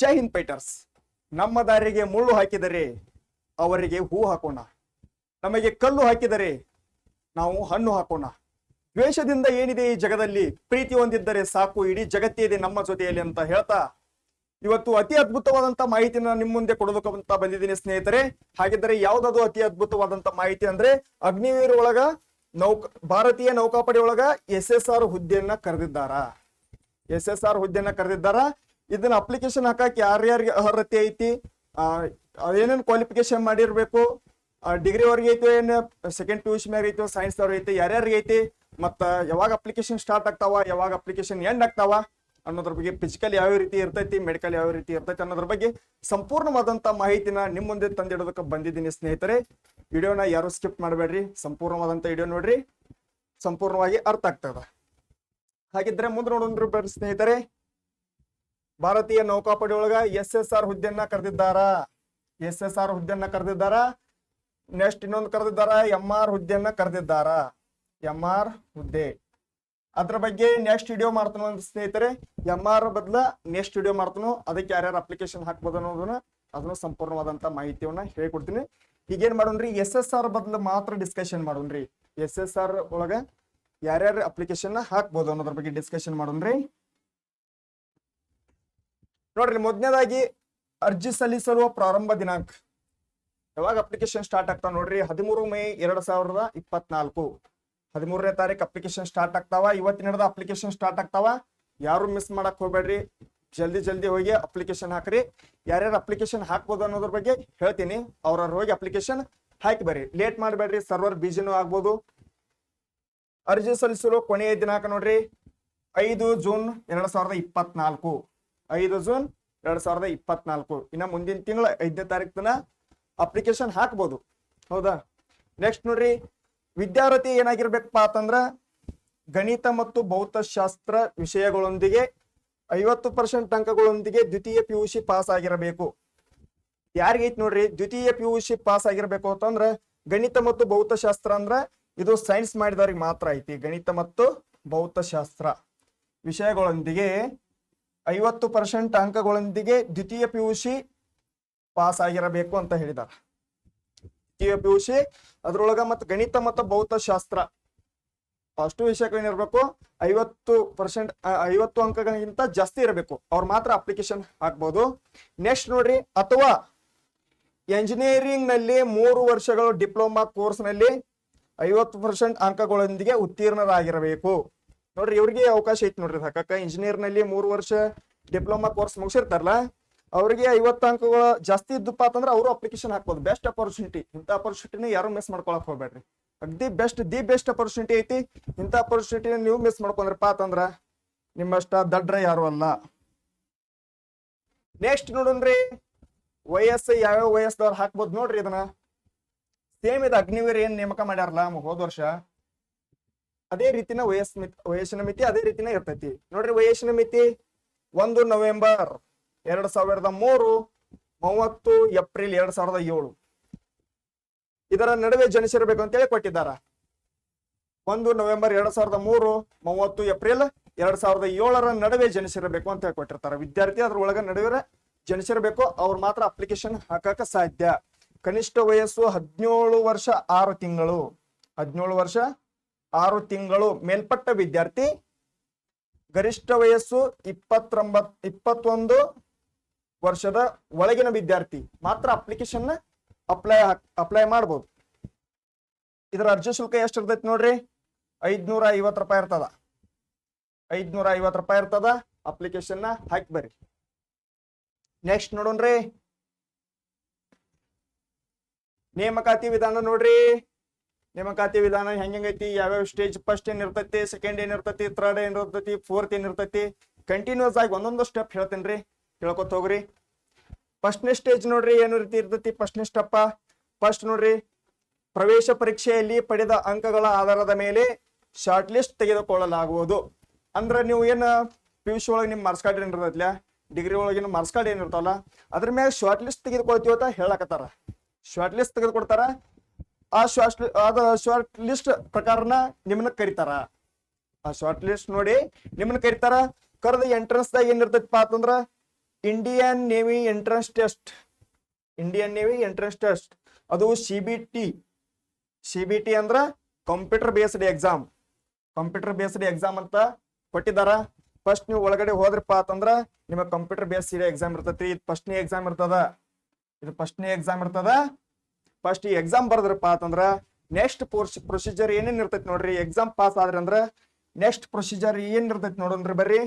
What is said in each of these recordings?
ಜೈ Hind fighters ನಮ್ಮ ದಾರಿಗೆ ಮುಳ್ಳು ಹಾಕಿದರೆ ಅವರಿಗೆ ಹೂ ಹಾಕೋಣ. ನಮಗೆ ಕಲ್ಲು ಹಾಕಿದರೆ ನಾವು ಹಣ್ಣು ಹಾಕೋಣ. ದ್ವೇಷದಿಂದ ಏನಿದೆ ಈ ಜಗದಲ್ಲಿ? ಪ್ರೀತಿ ಹೊಂದಿದ್ದರೆ ಸಾಕು, ಇಡೀ ಜಗತ್ತೇ ಇದೆ ನಮ್ಮ ಜೊತೆಯಲ್ಲಿ ಅಂತ ಹೇಳ್ತಾ ಇವತ್ತು ಅತಿ ಅದ್ಭುತವಾದಂತ ಮಾಹಿತಿನ ನಿಮ್ಮ ಮುಂದೆ ಕೊಡೋದಕ್ಕಂತ ಬಂದಿದ್ದೀನಿ ಸ್ನೇಹಿತರೆ. ಹಾಗಿದ್ದರೆ ಯಾವ್ದಾದ್ರು ಅತಿ ಅದ್ಭುತವಾದಂತ ಮಾಹಿತಿ ಅಂದ್ರೆ ಅಗ್ನಿವೀರ್ ಒಳಗ, ನೌಕ, ಭಾರತೀಯ ನೌಕಾಪಡೆ ಒಳಗ ಎಸ್ ಎಸ್ ಆರ್ ಹುದ್ದೆಯನ್ನ ಕರೆದಿದ್ದಾರ? ಎಸ್ ಎಸ್ ಆರ್ ಹುದ್ದೆಯನ್ನ ಕರೆದಿದ್ದಾರ? ಇದನ್ನ ಅಪ್ಲಿಕೇಶನ್ ಹಾಕಕ್ ಯಾರ್ಯಾರಿಗೆ ಅರ್ಹತೆ ಐತಿ? ಏನೇನು ಕ್ವಾಲಿಫಿಕೇಶನ್ ಮಾಡಿರ್ಬೇಕು? ಡಿಗ್ರಿ ಅವ್ರಿಗೆ ಐತಿ ಏನ್ ಸೆಕೆಂಡ್ ಪಿ ಯು ಸಿ ಮ್ಯಾಗ ಐತಿ ಸೈನ್ಸ್ ಅವ್ರಿಗೆ ಐತಿ, ಯಾರ್ಯಾರಿಗೆ ಐತಿ? ಮತ್ತ ಯಾವಾಗ ಅಪ್ಲಿಕೇಶನ್ ಸ್ಟಾರ್ಟ್ ಆಗ್ತಾವ, ಯಾವಾಗ ಅಪ್ಲಿಕೇಶನ್ ಎಂಡ್ ಆಗ್ತಾವ ಅನ್ನೋದ್ರ ಬಗ್ಗೆ ಫಿಸಿಕಲ್ ಯಾವ ರೀತಿ ಇರ್ತೈತಿ ಮೆಡಿಕಲ್ ಯಾವ ರೀತಿ ಇರ್ತೈತಿ ಅನ್ನೋದ್ರ ಬಗ್ಗೆ ಸಂಪೂರ್ಣವಾದಂತ ಮಾಹಿತಿನ ನಿಮ್ ಮುಂದೆ ತಂದಿಡೋದಕ್ಕೆ ಬಂದಿದ್ದೀನಿ ಸ್ನೇಹಿತರೆ. ವಿಡಿಯೋನ ಯಾರು ಸ್ಕಿಪ್ ಮಾಡಬೇಡ್ರಿ, ಸಂಪೂರ್ಣವಾದಂತ ವಿಡಿಯೋ ನೋಡ್ರಿ. ಸಂಪೂರ್ಣವಾಗಿ ಅರ್ಥ ಆಗ್ತದ. ಹಾಗಿದ್ರೆ ಮುಂದೆ ನೋಡೋಣ ಬರ್ರಿ ಸ್ನೇಹಿತರೆ. ಭಾರತೀಯ ನೌಕಾಪಡೆ ಒಳಗ ಎಸ್ ಎಸ್ ಆರ್ ಹುದ್ದೆಯನ್ನ ಕರೆದಿದ್ದಾರ. ಎಸ್ ಎಸ್ ಆರ್ ಹುದ್ದೆಯನ್ನ ಕರೆದಿದ್ದಾರ. ನೆಕ್ಸ್ಟ್ ಇನ್ನೊಂದು ಕರೆದಿದ್ದಾರ ಎಂ ಆರ್ ಹುದ್ದೆಯನ್ನ ಕರೆದಿದ್ದಾರ. ಎಂ ಆರ್ ಹುದ್ದೆ. ಅದ್ರ ಬಗ್ಗೆ ನೆಕ್ಸ್ಟ್ ವಿಡಿಯೋ ಮಾಡ್ತಾನೋ ಅಂತ ಸ್ನೇಹಿತರೆ ಎಂ ಆರ್ ಬದಲ ನೆಕ್ಸ್ಟ್ ವಿಡಿಯೋ ಮಾಡ್ತಾನೋ. ಅದಕ್ಕೆ ಯಾರ್ಯಾರು ಅಪ್ಲಿಕೇಶನ್ ಹಾಕ್ಬೋದು ಅನ್ನೋದನ್ನ ಅದನ್ನು ಸಂಪೂರ್ಣವಾದಂತ ಮಾಹಿತಿಯನ್ನ ಹೇಳ್ಕೊಡ್ತೀನಿ. ಈಗೇನ್ ಮಾಡೋಣ್ರಿ ಎಸ್ ಎಸ್ ಆರ್ ಬದಲು ಮಾತ್ರ ಡಿಸ್ಕಷನ್ ಮಾಡೋಣ್ರಿ. ಎಸ್ ಎಸ್ ಆರ್ ಒಳಗ ಯಾರ್ಯಾರು ಅಪ್ಲಿಕೇಶನ್ ಹಾಕ್ಬೋದು ಅನ್ನೋದ್ರ ಬಗ್ಗೆ ಡಿಸ್ಕಷನ್ ಮಾಡೋಣ್ರಿ. ನೋಡ್ರಿ ಮೊದಲನೇದಾಗಿ ಅರ್ಜಿ ಸಲ್ಲಿಸಲು ಪ್ರಾರಂಭ ದಿನಾಂಕ. ಯಾವಾಗ ಅಪ್ಲಿಕೇಶನ್ ಸ್ಟಾರ್ಟ್ ಆಗ್ತಾವ ನೋಡ್ರಿ, ಹದಿಮೂರು ಮೇ ಎರಡ್ ಸಾವಿರದ ಇಪ್ಪತ್ನಾಲ್ಕು. ಹದಿಮೂರನೇ ತಾರೀಕು ಅಪ್ಲಿಕೇಶನ್ ಸ್ಟಾರ್ಟ್ ಆಗ್ತಾವ ಇವತ್ತಿನ ಅಪ್ಲಿಕೇಶನ್ ಸ್ಟಾರ್ಟ್ ಆಗ್ತಾವ. ಯಾರು ಮಿಸ್ ಮಾಡಕ್ ಹೋಗ್ಬೇಡ್ರಿ, ಜಲ್ದಿ ಜಲ್ದಿ ಹೋಗಿ ಅಪ್ಲಿಕೇಶನ್ ಹಾಕ್ರಿ. ಯಾರ್ಯಾರು ಅಪ್ಲಿಕೇಶನ್ ಹಾಕ್ಬೋದು ಅನ್ನೋದ್ರ ಬಗ್ಗೆ ಹೇಳ್ತೀನಿ. ಅವ್ರವ್ರು ಹೋಗಿ ಅಪ್ಲಿಕೇಶನ್ ಹಾಕಿ ಬರ್ರಿ. ಲೇಟ್ ಮಾಡಬೇಡ್ರಿ ಸರ್ವರ್ ಬಿಜಿನೂ ಆಗ್ಬೋದು. ಅರ್ಜಿ ಸಲ್ಲಿಸಲು ಕೊನೆಯ ದಿನಾಂಕ ನೋಡ್ರಿ, ಐದು ಜೂನ್ ಎರಡ್ ಸಾವಿರದ ಇಪ್ಪತ್ನಾಲ್ಕು. ಐದು ಜೂನ್ ಎರಡ್ ಸಾವಿರದ ಇಪ್ಪತ್ನಾಲ್ಕು. ಇನ್ನ ಮುಂದಿನ ತಿಂಗಳ ಐದನೇ ತಾರೀಕು ಅಪ್ಲಿಕೇಶನ್ ಹಾಕ್ಬೋದು. ಹೌದಾ? ನೆಕ್ಸ್ಟ್ ನೋಡ್ರಿ, ವಿದ್ಯಾರ್ಥಿ ಏನಾಗಿರ್ಬೇಕಪ್ಪ ಅಂತಂದ್ರ ಗಣಿತ ಮತ್ತು ಭೌತಶಾಸ್ತ್ರ ವಿಷಯಗಳೊಂದಿಗೆ ಐವತ್ತು ಪರ್ಸೆಂಟ್ ಅಂಕಗಳೊಂದಿಗೆ ದ್ವಿತೀಯ ಪಿ ಯು ಸಿ ಪಾಸ್ ಆಗಿರಬೇಕು. ಯಾರಿಗೈತಿ ನೋಡ್ರಿ? ದ್ವಿತೀಯ ಪಿ ಯು ಸಿ ಪಾಸ್ ಆಗಿರ್ಬೇಕು ಅಂತಂದ್ರ ಗಣಿತ ಮತ್ತು ಭೌತಶಾಸ್ತ್ರ ಅಂದ್ರ ಇದು ಸೈನ್ಸ್ ಮಾಡಿದವ್ರಿಗೆ ಮಾತ್ರ ಐತಿ. ಗಣಿತ ಮತ್ತು ಭೌತಶಾಸ್ತ್ರ ವಿಷಯಗಳೊಂದಿಗೆ ಐವತ್ತು ಪರ್ಸೆಂಟ್ ಅಂಕಗಳೊಂದಿಗೆ ದ್ವಿತೀಯ ಪಿ ಯು ಸಿ ಪಾಸ್ ಆಗಿರಬೇಕು ಅಂತ ಹೇಳಿದಾರ. ದ್ವಿತೀಯ ಪಿ ಯು ಸಿ ಅದ್ರೊಳಗ ಮತ್ತು ಗಣಿತ ಮತ್ತು ಭೌತಶಾಸ್ತ್ರ ಅಷ್ಟು ವಿಷಯಗಳು ಏನಿರ್ಬೇಕು, ಐವತ್ತು ಪರ್ಸೆಂಟ್ ಐವತ್ತು ಅಂಕಗಳಿಗಿಂತ ಜಾಸ್ತಿ ಇರಬೇಕು. ಅವ್ರು ಮಾತ್ರ ಅಪ್ಲಿಕೇಶನ್ ಹಾಕ್ಬೋದು. ನೆಕ್ಸ್ಟ್ ನೋಡ್ರಿ, ಅಥವಾ ಎಂಜಿನಿಯರಿಂಗ್ನಲ್ಲಿ ಮೂರು ವರ್ಷಗಳು ಡಿಪ್ಲೊಮಾ ಕೋರ್ಸ್ನಲ್ಲಿ ಐವತ್ತು ಪರ್ಸೆಂಟ್ ಅಂಕಗಳೊಂದಿಗೆ ಉತ್ತೀರ್ಣರಾಗಿರಬೇಕು. ನೋಡ್ರಿ, ಇವ್ರಿಗೆ ಅವಕಾಶ ಐತಿ ನೋಡ್ರಿ ಹಾಕಕ್ಕ ಇಂಜಿನಿಯರ್ನಲ್ಲಿ ಮೂರು ವರ್ಷ ಡಿಪ್ಲೊಮಾ ಕೋರ್ಸ್ ಮುಗಿಸಿರ್ತಾರಲ್ಲ, ಅವ್ರಿಗೆ ಐವತ್ತು ಅಂಕಗಳು ಜಾಸ್ತಿ ಇದ್ದಪ್ಪ ಅಂತಂದ್ರೆ ಅವರು ಅಪ್ಲಿಕೇಶನ್ ಹಾಕ್ಬೋದು. ಬೆಸ್ಟ್ ಅಪರ್ಚುನಿಟಿ ಇಂಥ ಅಪರ್ಚುನಿಟಿನ ಯಾರು ಮಿಸ್ ಮಾಡ್ಕೊಳಕ್ ಹೋಗ್ಬೇಡ್ರಿ. ಅಗ್ದಿ ಬೆಸ್ಟ್ ದಿ ಬೆಸ್ಟ್ ಅಪರ್ಚುನಿಟಿ ಐತಿ, ಇಂಥ ಅಪರ್ಚುನಿಟಿನ ನೀವು ಮಿಸ್ ಮಾಡ್ಕೊಂಡ್ರಪ್ಪ ಅಂತಂದ್ರ ನಿಮ್ಮಷ್ಟ ದಡ್ರ ಯಾರು ಅಲ್ಲ. ನೆಕ್ಸ್ಟ್ ನೋಡೋಣ್ರಿ ವಯಸ್ಸು ಯಾವ್ಯಾವ ವಯಸ್ಸದವ್ರು ಹಾಕ್ಬೋದು ನೋಡ್ರಿ ಇದನ್ನ. ಸೇಮ್ ಇದು ಅಗ್ನಿವೀರ್ ಏನ್ ನೇಮಕ ಮಾಡ್ಯಾರಲ್ಲ ಹೋದ ವರ್ಷ. ಅದೇ ರೀತಿನ ವಯಸ್ ವಯಸ್ಸಿನ ಮಿತಿ ಅದೇ ರೀತಿನ ಇರ್ತೈತಿ. ನೋಡ್ರಿ ವಯಸ್ಸಿನ ಮಿತಿ ಒಂದು ನವೆಂಬರ್ ಎರಡ್ ಸಾವಿರದ ಮೂರು ಮೂವತ್ತು ಏಪ್ರಿಲ್ ಎರಡ್ ಸಾವಿರದ ಏಳು. ಇದರ ನಡುವೆ ಜನಿಸಿರಬೇಕು ಅಂತೇಳಿ ಕೊಟ್ಟಿದ್ದಾರ. ಒಂದು ನವೆಂಬರ್ ಎರಡ್ ಸಾವಿರದ ಮೂರು ಮೂವತ್ತು ಏಪ್ರಿಲ್ ಎರಡ್ ಸಾವಿರದ ಏಳರ ನಡುವೆ ಜನಿಸಿರಬೇಕು ಅಂತ ಹೇಳಿ ಕೊಟ್ಟಿರ್ತಾರ. ವಿದ್ಯಾರ್ಥಿ ಅದ್ರೊಳಗ ನಡುವೆ ಜನಿಸಿರಬೇಕು. ಅವ್ರ ಮಾತ್ರ ಅಪ್ಲಿಕೇಶನ್ ಹಾಕಕ ಸಾಧ್ಯ. ಕನಿಷ್ಠ ವಯಸ್ಸು ಹದಿನೇಳು ವರ್ಷ ಆರು ತಿಂಗಳು. ಹದಿನೇಳು ವರ್ಷ ಆರು ತಿಂಗಳು ಮೇಲ್ಪಟ್ಟ ವಿದ್ಯಾರ್ಥಿ. ಗರಿಷ್ಠ ವಯಸ್ಸು ಇಪ್ಪತ್ತೊಂಬತ್, ಇಪ್ಪತ್ತೊಂದು ವರ್ಷದ ಒಳಗಿನ ವಿದ್ಯಾರ್ಥಿ. ಮಾತ್ರ ಅಪ್ಲಿಕೇಶನ್ ಅಪ್ಲೈ ಅಪ್ಲೈ ಮಾಡ್ಬೋದು. ಇದರ ಅರ್ಜಿ ಶುಲ್ಕ ಎಷ್ಟು ಇರ್ತೈತಿ ನೋಡ್ರಿ? ಐದ್ನೂರ ರೂಪಾಯಿ ಇರ್ತದ. ಐದ್ನೂರ ಐವತ್ತು ರೂಪಾಯಿ ಇರ್ತದ ಅಪ್ಲಿಕೇಶನ್ ಹಾಕಿ ಬರ್ರಿ. ನೆಕ್ಸ್ಟ್ ನೋಡೋಣ್ರಿ. ನೇಮಕಾತಿ ವಿಧಾನ ನೋಡ್ರಿ. ನೇಮಕಾತಿ ವಿಧಾನ ಹೆಂಗೈತಿ ಯಾವ್ಯಾವ ಸ್ಟೇಜ್ ಫಸ್ಟ್ ಏನ್ ಇರ್ತೈತಿ ಸೆಕೆಂಡ್ ಏನ್ ಇರ್ತೈತಿ ಥರ್ಡ್ ಏನ್ ಇರ್ತೈತಿ ಫೋರ್ತ್ ಏನ್ ಇರ್ತೈತಿ ಕಂಟಿನ್ಯೂಸ್ ಆಗಿ ಒಂದೊಂದು ಸ್ಟೆಪ್ ಹೇಳ್ತೇನ್ರಿ ಹೇಳ್ಕೊತ ಹೋಗ್ರಿ. ಫಸ್ಟ್ನೇ ಸ್ಟೇಜ್ ನೋಡ್ರಿ, ಏನು ರೀತಿ ಇರ್ತೈತಿ ಫಸ್ಟ್ನೇ ಸ್ಟೆಪ್ ಫಸ್ಟ್ ನೋಡ್ರಿ, ಪ್ರವೇಶ ಪರೀಕ್ಷೆಯಲ್ಲಿ ಪಡೆದ ಅಂಕಗಳ ಆಧಾರದ ಮೇಲೆ ಶಾರ್ಟ್ ಲಿಸ್ಟ್ ತೆಗೆದುಕೊಳ್ಳಲಾಗುವುದು. ಅಂದ್ರ ನೀವು ಏನ ಪಿ ಯು ಸಿ ಒಳಗೆ ನಿಮ್ ಮಾರ್ಕ್ಸ್ ಕಾರ್ಡ್ ಏನ್ ಇರ್ತೈತಿ ಡಿಗ್ರಿ ಒಳಗಿನ ಮಾರ್ಕ್ಸ್ ಕಾರ್ಡ್ ಅದ್ರ ಮ್ಯಾಗ ಶಾರ್ಟ್ ಲಿಸ್ಟ್ ತೆಗೆದುಕೊಳ್ತೀವಿ ಅಂತ ಹೇಳಕತ್ತಾರ. ಶಾರ್ಟ್ ಲಿಸ್ಟ್ ತೆಗೆದುಕೊಡ್ತಾರ ಆ ಶಾರ್ಟ್ ಅದ ಶಾರ್ಟ್ ಲಿಸ್ಟ್ ಪ್ರಕಾರನ ನಿಮ್ಮನ್ನ ಕರಿತಾರ. ಆ ಶಾರ್ಟ್ ಲಿಸ್ಟ್ ನೋಡಿ ನಿಮ್ಮನ್ನ ಕರಿತಾರ. ಕರೆದ ಎಂಟ್ರೆನ್ಸ್ ದಾಗ ಏನಿರ್ತೈತಿ ಇರ್ತೈತಿಪ್ಪ ಅಂತಂದ್ರ Indian navy entrance test Indian navy entrance test ಅದು C B T C B T ಅಂದ್ರ computer based exam computer based exam ಅಂತ ಕೊಟ್ಟಿದಾರ ಫಸ್ಟ್ ನೀವು ಒಳಗಡೆ ಹೋದ್ರಪ್ಪ ಅಂತಂದ್ರ ನಿಮಗೆ ಕಂಪ್ಯೂಟರ್ ಬೇಸ್ಡ್ ಎಕ್ಸಾಮ್ ಇರ್ತೈತಿ ಇದು ಫಸ್ಟ್ನೇ ಎಕ್ಸಾಮ್ ಇರ್ತದ. ಇದು ಫಸ್ಟ್ನೇ ಎಕ್ಸಾಮ್ ಇರ್ತದ. ಫಸ್ಟ್ ಈ ಎಕ್ಸಾಮ್ ಬರ್ದ್ರಪ್ಪ ಅಂತಂದ್ರ ನೆಕ್ಸ್ಟ್ ಪೋರ್ಸ್ ಪ್ರೊಸೀಜರ್ ಏನೇನ್ ಇರ್ತೈತಿ ನೋಡ್ರಿ. ಎಕ್ಸಾಮ್ ಪಾಸ್ ಆದ್ರೆ ಅಂದ್ರ ನೆಕ್ಸ್ಟ್ ಪ್ರೊಸೀಜರ್ ಏನ್ ಇರ್ತೈತಿ ನೋಡೋಣ್ರಿ ಬರ್ರಿ.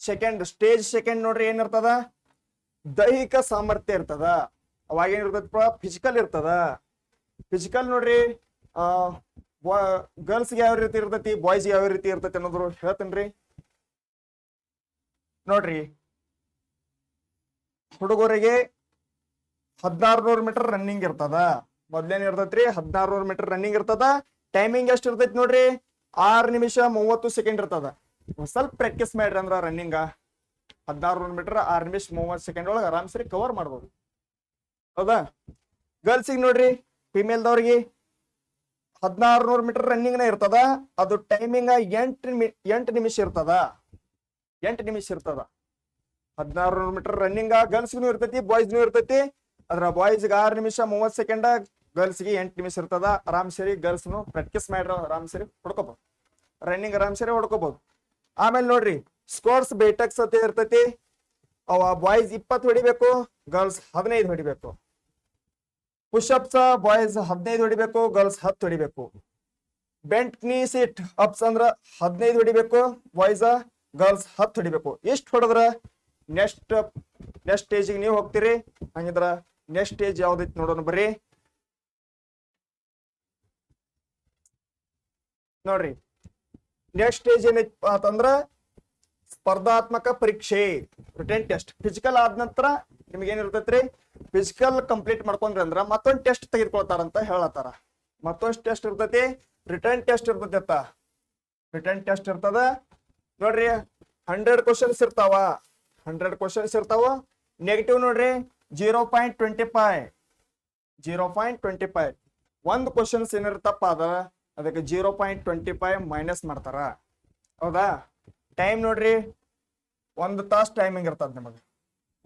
ಸೆಕೆಂಡ್ ಸ್ಟೇಜ್ ಸೆಕೆಂಡ್ ನೋಡ್ರಿ ಏನಿರ್ತದ ದೈಹಿಕ ಸಾಮರ್ಥ್ಯ ಇರ್ತದ. ಅವಾಗ ಏನ್ ಇರ್ತೈತಪ್ಪ? ಫಿಸಿಕಲ್ ಇರ್ತದ. ಫಿಸಿಕಲ್ ನೋಡ್ರಿ, ಆ ಗರ್ಲ್ಸ್ಗೆ ಯಾವ ರೀತಿ ಇರ್ತೈತಿ? ಬಾಯ್ಸ್ ಯಾವ ರೀತಿ ಇರ್ತೈತಿ ಅನ್ನೋದ್ರು ಹೇಳ್ತೇನ್ರಿ. ನೋಡ್ರಿ. ಹುಡುಗರಿಗೆ ಹದಿನಾರು ನೂರು ಮೀಟರ್ ರನ್ನಿಂಗ್ ಇರ್ತದ. ಮೊದ್ಲೇನ್ ಇರ್ತೈತ್ರಿ? ಹದಿನಾರು ನೂರು ಮೀಟರ್ ರನ್ನಿಂಗ್ ಇರ್ತದ. ಟೈಮಿಂಗ್ ಎಷ್ಟ್ ಇರ್ತೈತಿ ನೋಡ್ರಿ? ಆರ್ ನಿಮಿಷ ಮೂವತ್ತು ಸೆಕೆಂಡ್ ಇರ್ತದ. ಸ್ವಲ್ಪ ಪ್ರಾಕ್ಟೀಸ್ ಮಾಡ್ರಿ ಅಂದ್ರ ರನ್ನಿಂಗ್ ಹದಿನಾರು ನೂರು ಮೀಟರ್ ಆರ್ ನಿಮಿಷ ಮೂವತ್ತು ಸೆಕೆಂಡ್ ಒಳಗೆ ಆರಾಮ್ಸರಿ ಕವರ್ ಮಾಡ್ಬೋದು. ಹೌದಾ? ಗರ್ಲ್ಸಿಗೆ ನೋಡ್ರಿ ಫಿಮೇಲ್ದವ್ರಿಗೆ ಹದಿನಾರು ನೂರು ಮೀಟರ್ ರನ್ನಿಂಗ್ನ ಇರ್ತದ. ಅದು ಟೈಮಿಂಗ್ ಎಂಟು ಎಂಟು ನಿಮಿಷ ಇರ್ತದ. ಎಂಟು ನಿಮಿಷ ಇರ್ತದ. ಹದಿನಾರು ನೂರು ಮೀಟರ್ ರನ್ನಿಂಗ್ ಗರ್ಲ್ಸ್ಗೂ ಇರ್ತೈತಿ ಬಾಯ್ಸ್ಗೂ ಇರ್ತೈತಿ. ಅದ್ರ ಬಾಯ್ಸ್ಗೆ ಆರು ನಿಮಿಷ ಮೂವತ್ತು ಸೆಕೆಂಡ್ ಗರ್ಲ್ಸ್ಗೆ ಎಂಟು ನಿಮಿಷ ಇರ್ತದ. ಆರಾಮ್ ಸರಿ ಗರ್ಲ್ಸ್ನು ಪ್ರಾಕ್ಟೀಸ್ ಮಾಡ್ರ ಆರಾಮ್ ಸರಿ ಹೊಡ್ಕೋಬಹುದು ರನ್ನಿಂಗ್ ಆರಾಮ್ ಸರಿ ಹೊಡ್ಕೋಬಹುದು ಆಮೇಲೆ ನೋಡ್ರಿ ಸ್ಕೋರ್ಸ್ ಬೇಟಕ್ಸ್ ಅಂತ ಇರ್ತೈತಿ. ಅವ ಬಾಯ್ಸ್ ಇಪ್ಪತ್ತು ಹೊಡಿಬೇಕು ಗರ್ಲ್ಸ್ ಹದಿನೈದು ಹೊಡಿಬೇಕು. ಪುಷಪ್ಸ್ ಬಾಯ್ಸ್ ಹದಿನೈದು ಹೊಡಿಬೇಕು ಗರ್ಲ್ಸ್ ಹತ್ತು ಹೊಡಿಬೇಕು. ಬೆಂಟ್ ನೀ ಸಿಟ್ ಅಪ್ಸ್ ಅಂದ್ರ ಹದಿನೈದು ಹೊಡಿಬೇಕು ಬಾಯ್ಸ್ ಗರ್ಲ್ಸ್ ಹತ್ತು ಹೊಡಿಬೇಕು. ಎಷ್ಟು ಹೊಡೆದ್ರ? ನೆಕ್ಸ್ಟ್ ನೆಕ್ಸ್ಟ್ ಸ್ಟೇಜಿಗೆ ನೀವು ಹೋಗ್ತೀರಿ. ಹಂಗಿದ್ರ ನೆಕ್ಸ್ಟ್ ಸ್ಟೇಜ್ ಯಾವ್ದೈತಿ ನೋಡೋಣ, ಬರ್ರಿ. ನೋಡ್ರಿ. ನೆಕ್ಸ್ಟ್ ಸ್ಟೇಜ್ ಏನೈತಿ ಅಂತಂದ್ರ ಸ್ಪರ್ಧಾತ್ಮಕ ಪರೀಕ್ಷೆ ರಿಟರ್ನ್ ಟೆಸ್ಟ್ ಫಿಸಿಕಲ್ ಆದ ನಂತರ ನಿಮ್ಗೆ ಏನಿರ್ತೈತ್ರಿ ಫಿಸಿಕಲ್ ಕಂಪ್ಲೀಟ್ ಮಾಡ್ಕೊಂಡ್ರಿ ಅಂದ್ರ ಮತ್ತೊಂದ್ ಟೆಸ್ಟ್ ತೆಗೆದುಕೊಳ್ತಾರಂತ ಹೇಳತ್ತಾರ. ಮತ್ತೊಂದ್ ಟೆಸ್ಟ್ ಇರ್ತೈತಿ ರಿಟರ್ನ್ ಟೆಸ್ಟ್ ಇರ್ತೈತಿ ಅತ್ತ ರಿಟರ್ನ್ ಟೆಸ್ಟ್ ಇರ್ತದ. ನೋಡ್ರಿ ಹಂಡ್ರೆಡ್ ಕ್ವಶನ್ಸ್ ಇರ್ತಾವ. ಹಂಡ್ರೆಡ್ ಕ್ವಶನ್ಸ್ ಇರ್ತಾವ. ನೆಗೆಟಿವ್ ನೋಡ್ರಿ zero point twenty five. Zero point twenty five. ಒಂದು ಕ್ವಶನ್ಸ್ ಏನಿರುತ್ತಪ್ಪ ಅದ ಅದಕ್ಕೆ zero point twenty five minus ಮಾಡ್ತಾರ. ಹೌದಾ? ಟೈಮ್ ನೋಡ್ರಿ. ಒಂದು ತಾಸು ಟೈಮಿಂಗ್ ಇರ್ತದ ನಿಮಗೆ.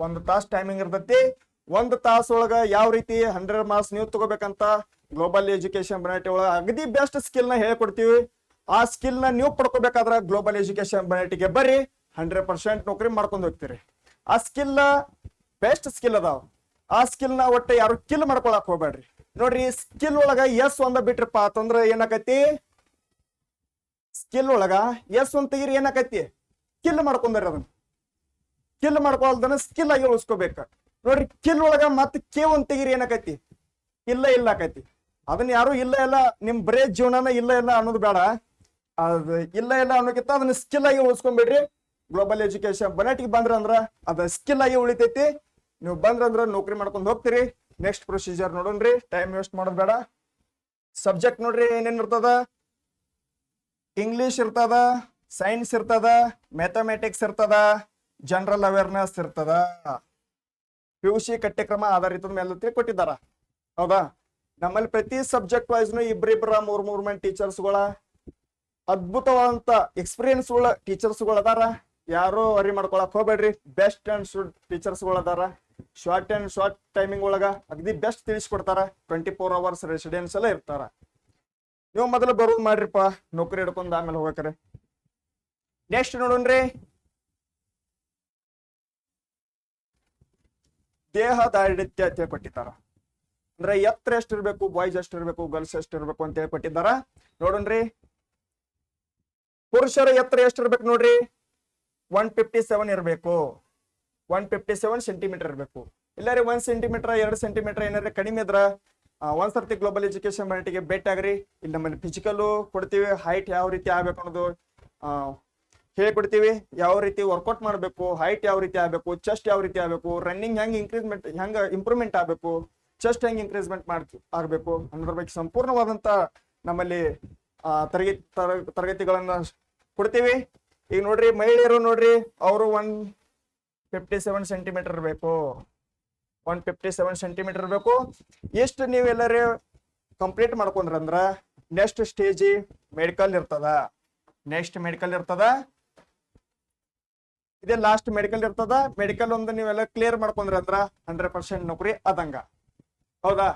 ಒಂದು ತಾಸು ಟೈಮಿಂಗ್ ಇರ್ತೈತಿ. ಒಂದು ತಾಸು ಒಳಗೆ ಯಾವ ರೀತಿ ಹಂಡ್ರೆಡ್ ಮಾರ್ಕ್ಸ್ ನೀವು ತಗೋಬೇಕಂತ ಗ್ಲೋಬಲ್ ಎಜುಕೇಶನ್ ಬನಟಿ ಒಳಗೆ ಅಗದಿ ಬೆಸ್ಟ್ ಸ್ಕಿಲ್ನ ಹೇಳ್ಕೊಡ್ತೀವಿ. ಆ ಸ್ಕಿಲ್ನ ನೀವು ಪಡ್ಕೋಬೇಕಾದ್ರೆ ಗ್ಲೋಬಲ್ ಎಜುಕೇಶನ್ ಬನಟಿಗೆ ಬರ್ರಿ. ಹಂಡ್ರೆಡ್ ಪರ್ಸೆಂಟ್ ನೌಕರಿ ಮಾಡ್ಕೊಂಡು ಹೋಗ್ತೀರಿ. ಆ ಸ್ಕಿಲ್ ಬೆಸ್ಟ್ ಸ್ಕಿಲ್ ಅದಾವ. ಆ ಸ್ಕಿಲ್ನ ಒಟ್ಟ ಯಾರು ಕಿಲ್ ಮಾಡ್ಕೊಳಕ್ ಹೋಗ್ಬೇಡ್ರಿ ನೋಡ್ರಿ ಸ್ಕಿಲ್ ಒಳಗ ಎಸ್ ಒಂದ ಬಿಟ್ರಪ್ಪ ಅಂತಂದ್ರ ಏನಾಕತಿ? ಸ್ಕಿಲ್ ಒಳಗ ಎಸ್ ಒಂದ್ ತೆಗಿರಿ ಏನಾಕತಿ? ಕಿಲ್ ಮಾಡ್ಕೊಂಡ್ರಿ ಅದನ್ನ. ಕಿಲ್ ಮಾಡ್ಕೊಳ್ದನ್ನ ಸ್ಕಿಲ್ ಆಗಿ ಉಳಿಸ್ಕೋಬೇಕ. ನೋಡ್ರಿ ಕಿಲ್ ಒಳಗ ಮತ್ ಕೆ ಒಂದ್ ತೆಗಿರಿ ಏನಾಕತಿ? ಇಲ್ಲ ಇಲ್ಲ ಆಕತಿ. ಅದನ್ನ ಯಾರು ಇಲ್ಲ ಇಲ್ಲ, ನಿಮ್ ಬರೇ ಜೀವನನ ಇಲ್ಲ ಇಲ್ಲ ಅನ್ನೋದು ಬೇಡ ಅದ್ ಇಲ್ಲ ಇಲ್ಲ ಅನ್ನೋಕ್ಕಿಂತ ಅದನ್ನ ಸ್ಕಿಲ್ ಆಗಿ ಉಳಿಸ್ಕೊಂಡ್ಬಿಡ್ರಿ ಗ್ಲೋಬಲ್ ಎಜುಕೇಶನ್ ಬನಾಟಿಗೆ ಬಂದ್ರ ಅಂದ್ರ ಅದ ಸ್ಕಿಲ್ ಆಗಿ ಉಳಿತೈತಿ. ನೀವು ಬಂದ್ರಂದ್ರ ನೌಕರಿ ಮಾಡ್ಕೊಂಡು ಹೋಗ್ತೀರಿ. ನೆಕ್ಸ್ಟ್ ಪ್ರೊಸೀಜರ್ ನೋಡೋಣ್ರಿ. ಟೈಮ್ ವೇಸ್ಟ್ ಮಾಡೋದ್ ಬೇಡ. ಸಬ್ಜೆಕ್ಟ್ ನೋಡ್ರಿ ಏನೇನ್ ಇರ್ತದ? ಇಂಗ್ಲಿಷ್ ಇರ್ತದ ಸೈನ್ಸ್ ಇರ್ತದ ಮ್ಯಾಥಮೆಟಿಕ್ಸ್ ಇರ್ತದ ಜನರಲ್ ಅವೇರ್ನೆಸ್ ಇರ್ತದ. ಪಿ ಯು ಸಿ ಕಟ್ಟಕ್ರಮ ಆಧಾರಿತದ ಮೇಲೆ ಕೊಟ್ಟಿದ್ದಾರ ಹೌದಾ? ನಮ್ಮಲ್ಲಿ ಪ್ರತಿ ಸಬ್ಜೆಕ್ಟ್ ವೈಸ್ನು ಇಬ್ರಿಬ್ರ ಮೂರ್ ಮೂರ್ ಮಂದಿ ಟೀಚರ್ಸ್ಗಳ ಅದ್ಭುತವಾದಂತ ಎಕ್ಸ್ಪೀರಿಯನ್ಸ್ ಟೀಚರ್ಸ್ ಟೀಚರ್ಸ್ಗಳು ಅದಾರ ಯಾರು ಅರಿ ಮಾಡ್ಕೊಳಕ್ ಹೋಗ್ಬೇಡ್ರಿ. ಬೆಸ್ಟ್ ಅಂಡ್ ಶುಡ್ ಟೀಚರ್ಸ್ಗಳು ಅದಾರ ಶಾರ್ಟ್ ಅಂಡ್ ಶಾರ್ಟ್ ಟೈಮಿಂಗ್ ಒಳಗ ಅಗದಿ ಬೆಸ್ಟ್ ತಿಳಿಸ್ಕೊಡ್ತಾರ. ಟ್ವೆಂಟಿ ಫೋರ್ ಅವರ್ಸ್ ರೆಸಿಡೆನ್ಸ್ ಎಲ್ಲ ಇರ್ತಾರ. ನೀವು ಮೊದಲು ಬರೋದು ಮಾಡ್ರಿಪ್ಪ, ನೌಕರಿ ಹಿಡ್ಕೊಂಡ್ ಆಮೇಲೆ ಹೋಗಕ್ರೆ. ನೆಕ್ಸ್ಟ್ ನೋಡೋಣ್ರಿ ದೇಹ ದಾರಿಢ್ಯ ಅಂತ ಕೊಟ್ಟಿದ್ದಾರ ಅಂದ್ರೆ ಎತ್ತರ ಎಷ್ಟಿರ್ಬೇಕು ಬಾಯ್ಸ್ ಎಷ್ಟಿರ್ಬೇಕು ಗರ್ಲ್ಸ್ ಎಷ್ಟಿರ್ಬೇಕು ಅಂತ ಹೇಳಿ ಕೊಟ್ಟಿದ್ದಾರ ನೋಡೋಣ್ರಿ ಪುರುಷರ ಎತ್ತರ ಎಷ್ಟಿರ್ಬೇಕು ನೋಡ್ರಿ. ಒನ್ ಫಿಫ್ಟಿ ಸೆವೆನ್ ಇರಬೇಕು. ಒನ್ ಫಿಫ್ಟಿ ಸೆವೆನ್ ಸೆಂಟಿಮೀಟರ್ ಇರಬೇಕು. ಇಲ್ಲಾರಿ ಒಂದ್ ಸೆಂಟಿಮೀಟರ್ ಎರಡು ಸೆಂಟಿಮೀಟರ್ ಏನಾದ್ರೆ ಕಡಿಮೆ ಇದ್ರ ಒಂದು ಒಂದ್ ಸರ್ತಿ ಗ್ಲೋಬಲ್ ಎಜುಕೇಶನ್ ಮಾರ್ಟಿಗೆ ಭೇಟಿ ಆಗ್ರಿ. ಇಲ್ಲಿ ನಮ್ಮಲ್ಲಿ ಫಿಸಿಕಲ್ ಕೊಡ್ತೀವಿ ಹೈಟ್ ಯಾವ ರೀತಿ ಆಗ್ಬೇಕು ಅನ್ನೋದು ಹೇಳ್ಕೊಡ್ತೀವಿ. ಯಾವ ರೀತಿ ವರ್ಕೌಟ್ ಮಾಡಬೇಕು ಹೈಟ್ ಯಾವ ರೀತಿ ಆಗ್ಬೇಕು ಚೆಸ್ಟ್ ಯಾವ ರೀತಿ ಆಗ್ಬೇಕು ರನ್ನಿಂಗ್ ಹೆಂಗೆ ಇನ್ಕ್ರೀಸ್ಮೆಂಟ್ ಹೆಂಗೆ ಇಂಪ್ರೂವ್ಮೆಂಟ್ ಆಗ್ಬೇಕು ಚೆಸ್ಟ್ ಹೆಂಗೆ ಇನ್ಕ್ರೀಸ್ಮೆಂಟ್ ಮಾಡ್ ಆಗ್ಬೇಕು ಅನ್ನೋದ್ರ ಬಗ್ಗೆ ಸಂಪೂರ್ಣವಾದಂತ ನಮ್ಮಲ್ಲಿ ತರಗತಿ ತರ- ತರಗತಿಗಳನ್ನ ಕೊಡ್ತೀವಿ. ಈಗ ನೋಡ್ರಿ ಮಹಿಳೆಯರು ನೋಡ್ರಿ, ಅವರು ಒನ್ ಫಿಫ್ಟಿ ಸೆವೆನ್ ಸೆಂಟಿಮೀಟರ್ ಬೇಕು. ಒನ್ ಫಿಫ್ಟಿ ಸೆವೆನ್ ಸೆಂಟಿಮೀಟರ್ ಬೇಕು ಎಷ್ಟು ನೀವೆಲ್ಲರೂ ಕಂಪ್ಲೀಟ್ ಮಾಡ್ಕೊಂಡ್ರಂದ್ರ ನೆಕ್ಸ್ಟ್ ಸ್ಟೇಜ್ ಮೆಡಿಕಲ್ ಇರ್ತದ. ನೆಕ್ಸ್ಟ್ ಮೆಡಿಕಲ್ ಇರ್ತದ. ಇದೇ ಲಾಸ್ಟ್ ಮೆಡಿಕಲ್ ಇರ್ತದ. ಮೆಡಿಕಲ್ ಒಂದು ನೀವೆಲ್ಲ ಕ್ಲಿಯರ್ ಮಾಡ್ಕೊಂಡ್ರಿ ಅಂದ್ರ ಹಂಡ್ರೆಡ್ ಪರ್ಸೆಂಟ್ ನೌಕರಿ ಅದಂಗ ಹೌದಾ?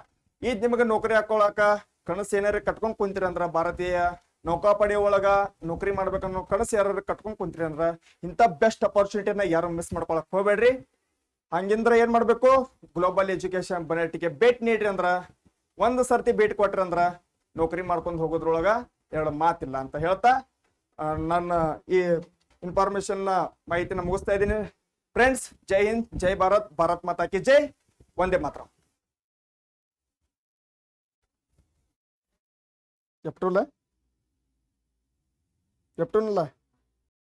ಈಗ ನಿಮಗೆ ನೌಕರಿ ಹಾಕೊಳಕ ಕನಸು ಏನಾರ ಕಟ್ಕೊಂಡ್ ಕುಂತೀರಿ ಅಂದ್ರ ಭಾರತೀಯ ನೌಕಾಪಡೆ ಒಳಗ ನೌಕರಿ ಮಾಡ್ಬೇಕನ್ನೋ ಕನಸು ಯಾರು ಕಟ್ಕೊಂಡ್ ಕುಂತ್ರಿ ಅಂದ್ರ ಇಂಥ ಬೆಸ್ಟ್ ಅಪರ್ಚುನಿಟಿನ ಯಾರು ಮಿಸ್ ಮಾಡ್ಕೊಳಕ್ ಹೋಗ್ಬೇಡ್ರಿ. ಹಂಗಿಂದ್ರ ಏನ್ ಮಾಡ್ಬೇಕು? ಗ್ಲೋಬಲ್ ಎಜುಕೇಶನ್ ಬನೆಟಿಗೆ ಭೇಟಿ ನೀಡ್ರಿ ಅಂದ್ರ, ಒಂದ್ ಸರ್ತಿ ಭೇಟಿ ಕೊಟ್ರಿ ಅಂದ್ರ ನೌಕರಿ ಮಾಡ್ಕೊಂಡು ಹೋಗೋದ್ರೊಳಗ ಎರಡು ಮಾತಿಲ್ಲ ಅಂತ ಹೇಳ್ತಾ ನನ್ನ ಈ ಇನ್ಫಾರ್ಮೇಶನ್ ಮಾಹಿತಿನ ಮುಗಿಸ್ತಾ ಇದ್ದೀನಿ. ಫ್ರೆಂಡ್ಸ್ ಜೈ ಹಿಂದ್, ಜೈ ಭಾರತ್ ಭಾರತ್ ಮಾತಾ ಕಿ ಜೈ. ಒಂದೇ ಮಾತ್ರ. ಎಪ್ಟೂಲ ലെഫ്റ്റ് ആണല്ലേ